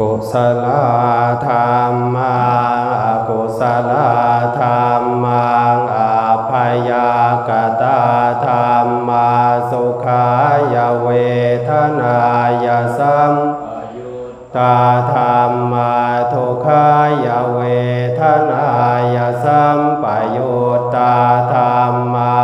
กุศลธรรมังอกุศลธรรมังอภยากตาธรรมาสุขายเวทนายสัมตาธรรมาทุขายเวทนายสัมปยุตตาธรรมา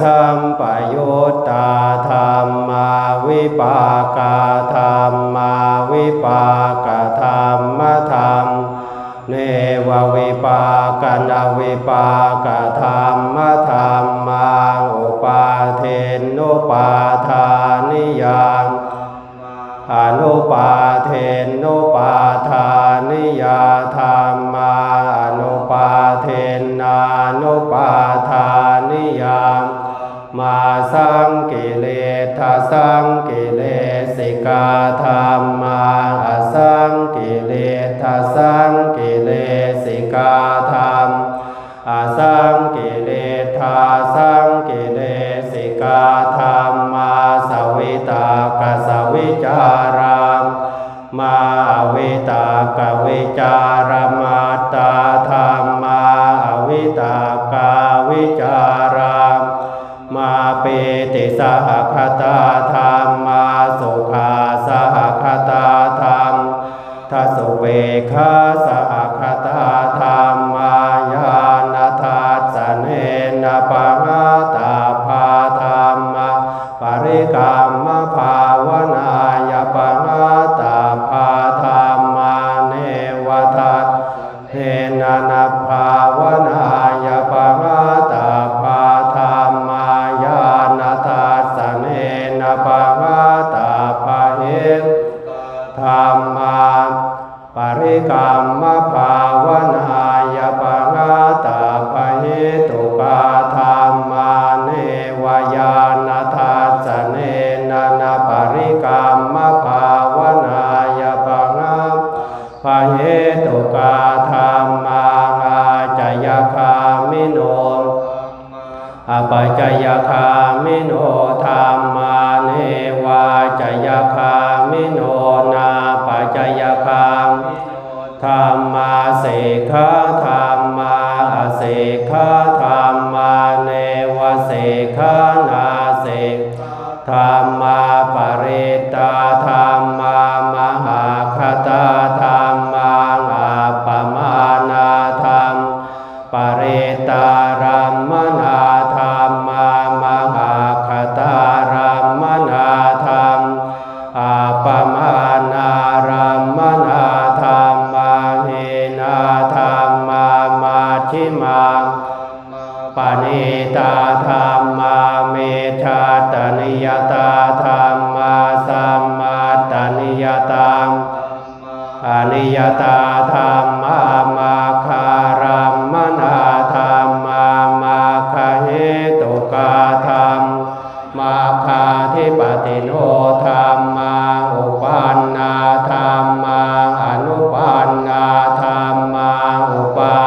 สัมปยุตตาธรรมาวิปากาธรรมาวิปากาธรรมธรรมเนววิปากนาวิปากาธรรมธรรมาอุปาเทนุปาทานิยังอนุปาเทนุปาทานิยาธรรมาอนุปาเทนานุปาทานิยา มาสังกิเลสสังกิเลสิกาธรรมาอสังกิเลสสังกิเลสิกาธรรมอาสังกิเลสสังกิเลสิกาธรรมาสวิตากสวิจารังมาวิตากวิจารมา สหคตาธรรมาสุขาสหคตาธรรมทัสเวคาสหคตาธรรมาย ปังตาภาเหตธรรมาปริกรรมภาวนายปังตาภเหตุกาธรรมาเนวยานาทัสเนนะนะปริกรรมภาวนายปังภเหตุกาธรรมาอาจยคามิโน อปัจจยคามิโนธรรมาเนวาจยคามิโนนาปัจจยคาธรรมาเสขะธรรมาเสขะธรรมา ชาตานิยตาธรรมาสัมมาตนิยตาอนิยตาธรรมามาคารัมมนาธรรมามาคาเหตุกาธรรมมาคาทิปติโนธรรมาอุปันนาธรรมาอนุปันนาธรรมาอุปา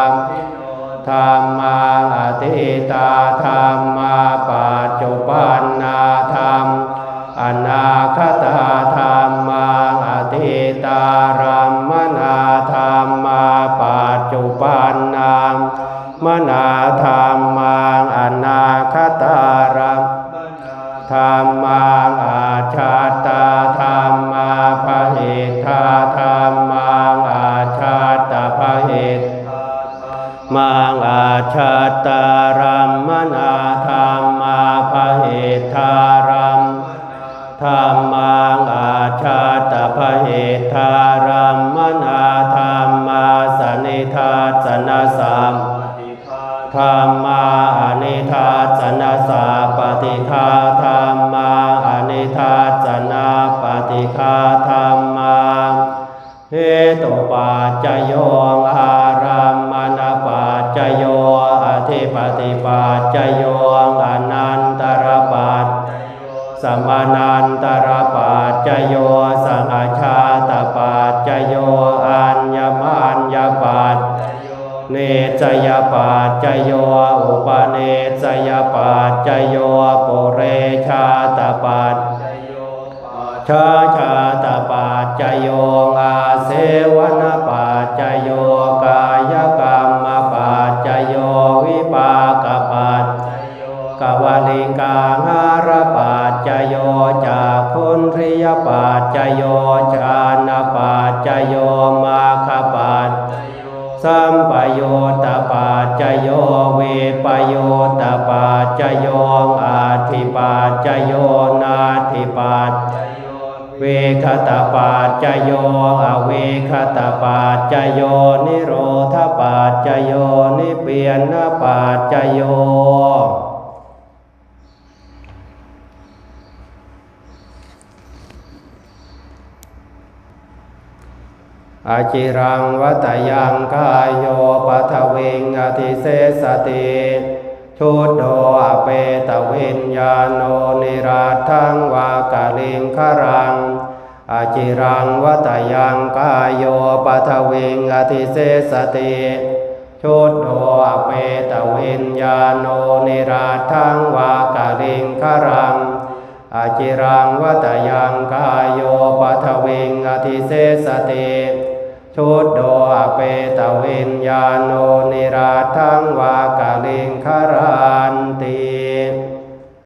ธรรมาอธิตาธรรม นาธรรมาอนาคตารัมธรรมาอาชาตาธรรมาภเหตาธรรมาอาชาตาภเหตมังอาชาตารัมมนาธรรมาภเหทารัมธรรมังอาชาตภเหทารัมมนาธรรมาสนิทัสนสาม ธรรมาอนิทาจนะสาปฏิทาธรรมาอนิทาจนะปฏิคาธรรมาเหตุปัจจโยอารามมณปัจจโยอธิปติปัจจโย เนจยปัจโยอุปเนจยปัจโยปุเรชาตปัจจชาชาตปัจโยอาเสวนปัจโยกายกรรมปัจโยวิปากปัจโยกวลิกาหารปัจโยจากคุณริยปัจโยชานาปาจจโย สัมปโยตปัจจโยเวปโยตปัจจโยอาทิปัจจโยนาทิปัจจโยเวคตาปัจจโยอเวคตาปัจจโยนิโรธปัจจโยนิเปียนปัจจโย อาจิรังวัตยังกายโยปัทวิงอธิเสสติชุดโดอเปตวิญญาโนนิราทังวากาลิงครังอาจิรังวัตยังกายโยปัทวิงอธิเสสติชุดโดอเปตวิญญาโนนิราทังวากาลิงครังอาจิรังวัตยัง ชุดโดอเปตวิญญาโนนิราทังวากาลิงคารา